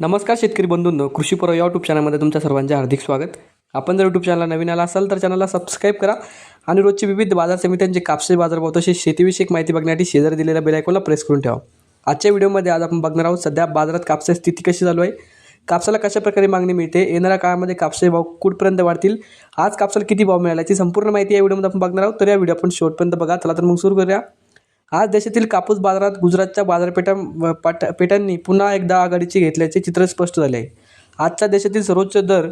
नमस्कार शेतकरी बंधूंनो कृषीपूर्व या यूट्यूब चॅनलमध्ये तुमच्या सर्वांचे हार्दिक स्वागत. आपण जर यूट्यूब चॅनलला नवीन आला असाल तर चॅनलला सबस्क्राईब करा आणि रोजचे विविध बाजार समित्यांचे कापसे बाजारभाव तसेच शेतीविषयक माहिती बघण्यासाठी शेजारी दिलेल्या बेलायकॉनला प्रेस करून ठेवा. आजच्या व्हिडिओमध्ये आज आपण बघणार आहोत सध्या बाजारात कापसाची स्थिती कशी चालू आहे कापसाला कशा प्रकारे मागणी मिळते येणाऱ्या काळामध्ये कापसे भाव कुठपर्यंत वाढतील आज कापसाला किती भाव मिळाला याची संपूर्ण माहिती या व्हिडिओमध्ये आपण बघणार आहोत. तर या व्हिडिओ आपण शेवटपर्यंत बघा. चला तर मग सुरू करूया. आज देशातील कापूस बाजारात गुजरातच्या बाजारपेठा व पाट पेठांनी पुन्हा एकदा आघाडीची घेतल्याचे चित्र स्पष्ट झाले. आहे आजच्या देशातील सर्वोच्च दर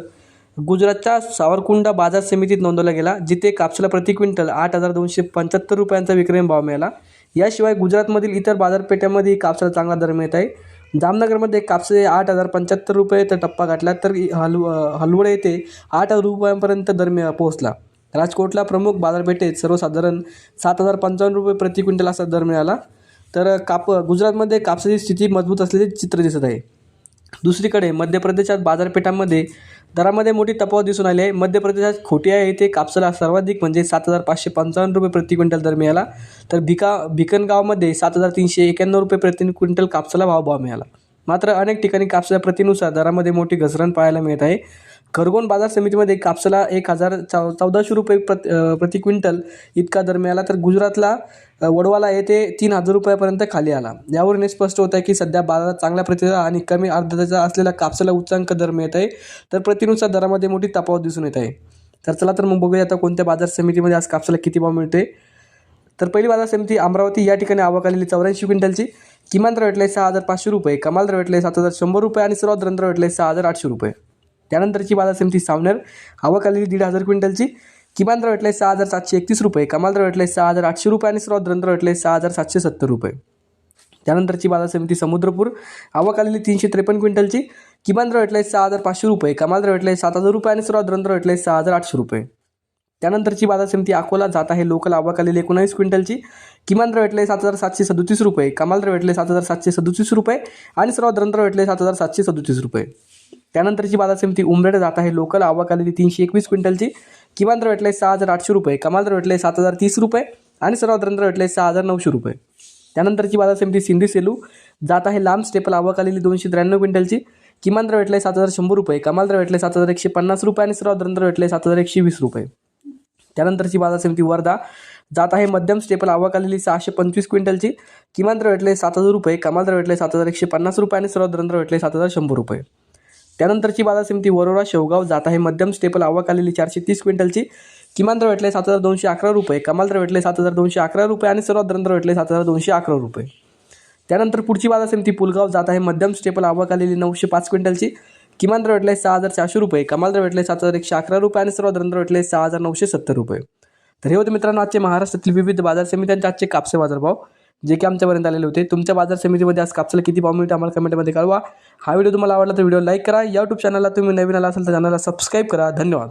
गुजरातच्या सावरकुंडा बाजार समितीत नोंदवला गेला जिथे कापसाला प्रति क्विंटल आठ हजार दोनशे पंच्याहत्तर रुपयांचा विक्रम भाव मिळाला. याशिवाय गुजरातमधील इतर बाजारपेठांमध्ये कापसाला चांगला दर मिळत आहे. जामनगरमध्ये कापसे आठ हजार पंच्याहत्तर रुपये तर टप्पा गाठला तर हलव हलवड येथे आठ हजार रुपयांपर्यंत दर मिळ पोहोचला. राजकोटला प्रमुख बाजारपेठेत सर्वसाधारण सात हजार पंचावन्न रुपये प्रति क्विंटल असा दर मिळाला. तर काप गुजरातमध्ये कापसाची स्थिती मजबूत असलेले चित्र दिसत आहे. दुसरीकडे मध्य प्रदेशात बाजारपेठांमध्ये दरामध्ये मोठी तफावत दिसून आली आहे. मध्य प्रदेशात खोटिया येथे कापसाला सर्वाधिक म्हणजे सात हजार पाचशे पंचावन्न रुपये प्रति क्विंटल दर मिळाला. तर भिका भिकनगावमध्ये सात हजार तीनशे एक्याण्णव रुपये प्रति क्विंटल कापसाला भाव भाव मिळाला. मात्र अनेक ठिकाणी कापसाच्या प्रतीनुसार दरामध्ये मोठी घसरण पाहायला मिळत आहे. खरगोन बाजार समितीमध्ये कापसाला एक हजार चौ चौदाशे रुपये प्रति प्रति क्विंटल इतका दर मिळाला. तर गुजरातला वडवाला येथे तीन हजार रुपयापर्यंत खाली आला. यावरून हे स्पष्ट होत आहे की सध्या बाजारात चांगल्या प्रतिसाद आणि कमी आर्द्रतेचा असलेला कापसाला उच्चांक दर मिळत आहे तर प्रतिनुसार दरामध्ये मोठी तफावत दिसून येत आहे. तर चला तर मग बघूया आता कोणत्या बाजार समितीमध्ये आज कापसाला किती भाव मिळते तर पहिली बाजार समिती अमरावती या ठिकाणी आवक आलेली चौऱ्याऐंशी क्विंटलची. किमान दर भेटले सहा हजार पाचशे रुपये कमाल दर भेटले सात हजार शंभर रुपये आणि सर्वात दर भेटले सहा हजार आठशे रुपये. त्यानंतरची बाजार समिती सावनेर. आवक आलेली दीड हजार क्विंटलची. किमान दर भेटले सहा हजार सातशे एकतीस रुपये. कमाल दर आहे सहा हजार आठशे रुपये आणि सर्वात दर आहे सहा हजार सातशे सत्तर रुपये. त्यानंतरची बाजार समिती समुद्रपूर. आवक आलेली तीनशे त्रेपन्न क्विंटलची. किमान दर आहे सहा हजार पाचशे रुपये. कमाल दर भेटले सात हजार रुपये आणि सर्वात दर आहे सहा हजार आठशे रुपये. त्यानंतरची बाजार समिती अकोला जात आहे. लोकल आवक आलेली एकोणावीस क्विंटलची. किमान दर भेटले सात हजार सातशे सदोतीस रुपये. कमाल दर भेटले सात हजार सातशे सदोतीस रुपये आणि सर्वात दर भेटले सात हजार सातशे सदोतीस रुपये. त्यानंतरची बाजार समिती उमरेड जात आहे. लोकल आवक आलेली तीनशे एकवीस क्विंटलची. किमान दर भेटले सहा हजार आठशे रुपये. कमाल दर भेटले सात हजार तीस रुपये. आणि सर्व दर भेटले सहा हजार नऊशे रुपये. त्यानंतरची बाजार समिती सिंधी सेलू जात आहे. लांब स्टेपल आवक आलेली दोनशे त्र्याण्णव क्विंटलची. किमान दर भेटले सात हजार शंभर रुपये. कमाल दर भेटले सात हजार एकशे पन्नास रुपये. आणि सर्वात दर भेटले सात हजार एकशे वीस रुपये. त्यानंतरची बाजार समिती वर्धा जात आहे. मध्यम स्टेपल आवक आलेली सहाशे पंचवीस क्विंटलची. किमान दर भेटले सात हजार रुपये. कमाल दर भेटले सात हजार एकशे पन्नास रुपये. आणि सर्व दर भेटले सात हजार शंभर रुपये. त्यानंतरची बाजार समिती वरोरा शेवगाव जात आहे. मध्यम स्टेपल आवक आलेली चारशे तीस क्विंटलची. किमान दर भेटले सात हजार दोनशे अकरा रुपये. कमाल दर भेटले सात हजार दोनशे अकरा रुपये आणि सर्वात दर भेटले सात हजार दोनशे अकरा रुपये. त्यानंतर पुढची बाजार समिती पुलगाव जात आहे. मध्यम स्टेपल आवक आलेली नऊशे पाच क्विंटलची. किमान दर भेटले सहा हजार चारशे रुपये. कमाल दर भेटले सात हजार एकशे अकरा रुपये आणि सर्वात दर भेटले सहा हजार नऊशे सत्तर रुपये. तर हे होते मित्रांनो आजचे महाराष्ट्रातील विविध बाजार समित्यांचे आजचे कापसे बाजारभाव. जे की आमच्यापर्यंत आलेले होते. तुमच्या बाजार समितीमध्ये आज कापसाला किती भाव मिळते आम्हाला कमेंटमध्ये कळवा. हा व्हिडिओ तुम्हाला आवडला तर व्हिडिओ लाईक करा. यूट्यूब चॅनलला तुम्ही नवीन आला असेल तर चॅनलला सबस्क्राईब करा. धन्यवाद.